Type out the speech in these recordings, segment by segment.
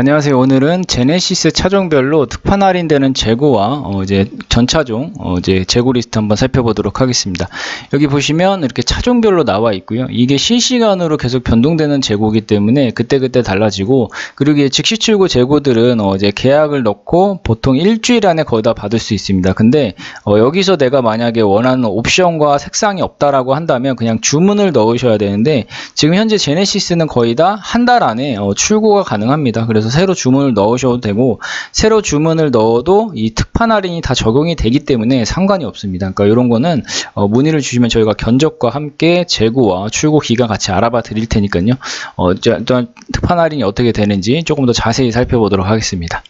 안녕하세요. 오늘은 제네시스 차종별로 특판 할인되는 재고와 어, 이제 전차종 어, 이제 재고 리스트 한번 살펴보도록 하겠습니다. 여기 보시면 이렇게 차종별로 나와 있고요. 이게 실시간으로 계속 변동되는 재고이기 때문에 그때그때 달라지고 그리고 이 즉시 출고 재고들은 어, 이제 계약을 넣고 보통 일주일 안에 거의 다 받을 수 있습니다. 근데 어, 여기서 내가 만약에 원하는 옵션과 색상이 없다라고 한다면 그냥 주문을 넣으셔야 되는데 지금 현재 제네시스는 거의 다 한 달 안에 어, 출고가 가능합니다. 그래서 새로 주문을 넣으셔도 되고 새로 주문을 넣어도 이 특판 할인이 다 적용이 되기 때문에 상관이 없습니다. 그러니까 이런 거는 어, 문의를 주시면 저희가 견적과 함께 재고와 출고 기간 같이 알아봐 드릴 테니까요. 어, 자, 일단 특판 할인이 어떻게 되는지 조금 더 자세히 살펴보도록 하겠습니다.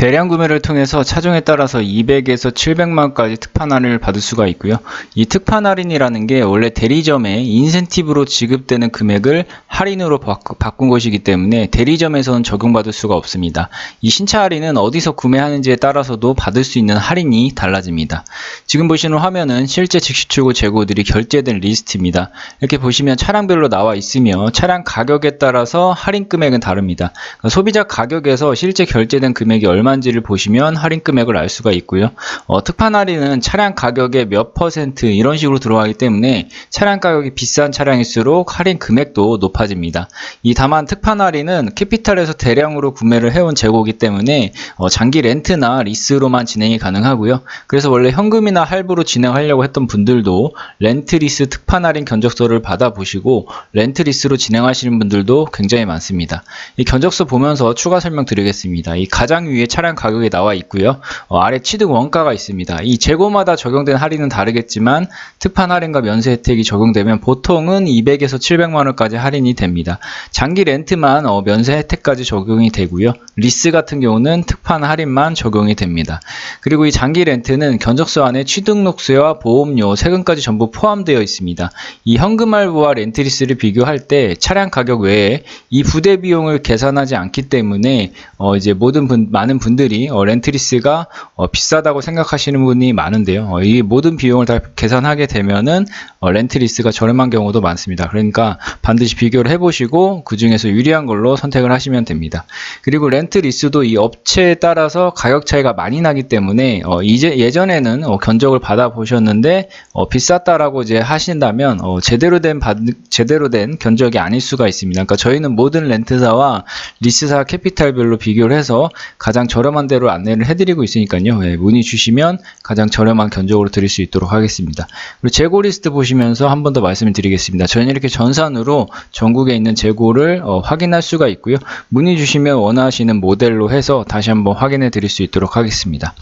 대량 구매를 통해서 차종에 따라서 200에서 700만원까지 특판 할인을 받을 수가 있고요. 이 특판 할인이라는 게 원래 대리점에 인센티브로 지급되는 금액을 할인으로 바꾼 것이기 때문에 대리점에서는 적용받을 수가 없습니다. 이 신차 할인은 어디서 구매하는지에 따라서도 받을 수 있는 할인이 달라집니다. 지금 보시는 화면은 실제 즉시 출고 재고들이 결제된 리스트입니다. 이렇게 보시면 차량별로 나와 있으며 차량 가격에 따라서 할인 금액은 다릅니다. 소비자 가격에서 실제 결제된 금액이 얼마 인지를 보시면 할인 금액을 알 수가 있고요. 어, 특판 할인은 차량 가격의 몇 퍼센트 이런 식으로 들어가기 때문에 차량 가격이 비싼 차량일수록 할인 금액도 높아집니다. 이 다만 특판 할인은 캐피탈에서 대량으로 구매를 해온 재고이기 때문에 어, 장기 렌트나 리스로만 진행이 가능하고요. 그래서 원래 현금이나 할부로 진행하려고 했던 분들도 렌트 리스 특판 할인 견적서를 받아보시고 렌트 리스로 진행하시는 분들도 굉장히 많습니다. 이 견적서 보면서 추가 설명 드리겠습니다. 이 가장 위에 차량 가격이 나와 있고요. 어, 아래 취득 원가가 있습니다. 이 재고마다 적용된 할인은 다르겠지만 특판 할인과 면세 혜택이 적용되면 보통은 200에서 700만 원까지 할인이 됩니다. 장기 렌트만 어, 면세 혜택까지 적용이 되고요. 리스 같은 경우는 특판 할인만 적용이 됩니다. 그리고 이 장기 렌트는 견적서 안에 취등록세와 보험료, 세금까지 전부 포함되어 있습니다. 이 현금 할부와 렌트 리스를 비교할 때 차량 가격 외에 이 부대 비용을 계산하지 않기 때문에 어 이제 모든 분 많은 분 들이 어 렌트 리스가 어 비싸다고 생각하시는 분이 많은데요. 어 이 모든 비용을 다 계산하게 되면은 어 렌트 리스가 저렴한 경우도 많습니다. 그러니까 반드시 비교를 해보시고 그 중에서 유리한 걸로 선택을 하시면 됩니다. 그리고 렌트 리스도 이 업체에 따라서 가격 차이가 많이 나기 때문에 어 이제 예전에는 어 견적을 받아 보셨는데 어 비쌌다라고 이제 하신다면 어 제대로 된 받, 제대로 된 견적이 아닐 수가 있습니다. 그러니까 저희는 모든 렌트사와 리스사 캐피탈별로 비교를 해서 가장 저렴한 대로 안내를 해드리고 있으니까요. 예, 문의 주시면 가장 저렴한 견적으로 드릴 수 있도록 하겠습니다. 그리고 재고 리스트 보시면서 한 번 더 말씀을 드리겠습니다. 저희는 이렇게 전산으로 전국에 있는 재고를 어, 확인할 수가 있고요. 문의 주시면 원하시는 모델로 해서 다시 한번 확인해 드릴 수 있도록 하겠습니다.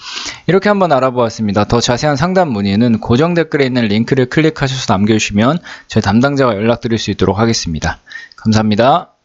이렇게 한번 알아보았습니다. 더 자세한 상담 문의는 고정 댓글에 있는 링크를 클릭하셔서 남겨주시면 저희 담당자가 연락드릴 수 있도록 하겠습니다. 감사합니다.